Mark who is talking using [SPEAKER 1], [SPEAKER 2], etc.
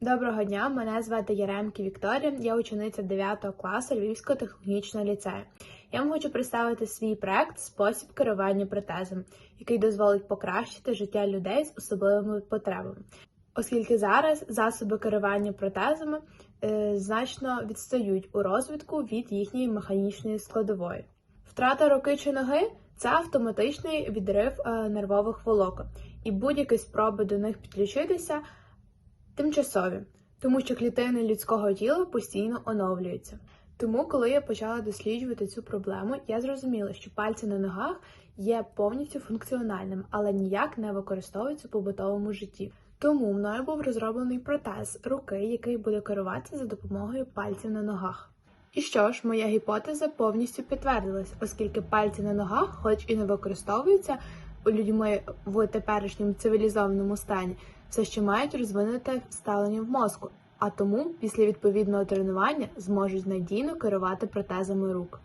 [SPEAKER 1] Доброго дня, мене звати Яремки Вікторія, я учениця 9 класу Львівського технологічного ліцею. Я вам хочу представити свій проект Спосіб керування протезом, який дозволить покращити життя людей з особливими потребами, оскільки зараз засоби керування протезами е, значно відстають у розвитку від їхньої механічної складової. Втрата руки чи ноги це автоматичний відрив е, нервових волокон, і будь-які спроби до них підключитися тимчасові, тому що клітини людського тіла постійно оновлюються. Тому, коли я почала досліджувати цю проблему, я зрозуміла, що пальці на ногах є повністю функціональними, але ніяк не використовуються у побутовому житті. Тому мною був розроблений протез руки, який буде керуватися за допомогою пальців на ногах. І що ж, моя гіпотеза повністю підтвердилась, оскільки пальці на ногах, хоч і не використовуються людьми в теперішньому цивілізованому стані, все ще мають розвинуте ставлення в мозку, а тому після відповідного тренування зможуть надійно керувати протезами рук.